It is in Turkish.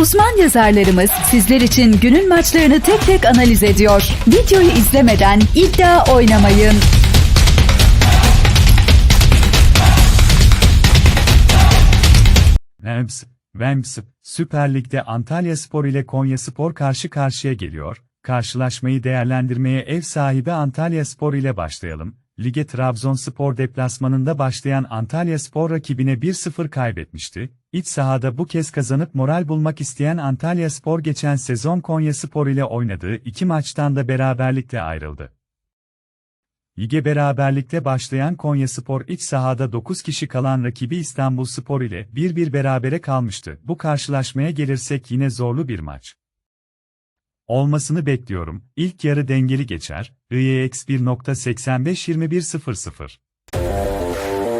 Uzman yazarlarımız sizler için günün maçlarını tek tek analiz ediyor. Videoyu izlemeden iddia oynamayın. Vems, Vems, Süper Lig'de Antalya Spor ile Konya Spor karşı karşıya geliyor. Karşılaşmayı değerlendirmeye ev sahibi Antalya Spor ile başlayalım. Lige Trabzonspor deplasmanında başlayan Antalya Spor rakibine 1-0 kaybetmişti. İç sahada bu kez kazanıp moral bulmak isteyen Antalya Spor geçen sezon Konya Spor ile oynadığı iki maçtan da beraberlikle ayrıldı. Lige beraberlikte başlayan Konyaspor iç sahada 9 kişi kalan rakibi İstanbulspor ile 1-1 berabere kalmıştı. Bu karşılaşmaya gelirsek yine zorlu bir maç. Olmasını bekliyorum. İlk yarı dengeli geçer. IEX 1.85-21.00.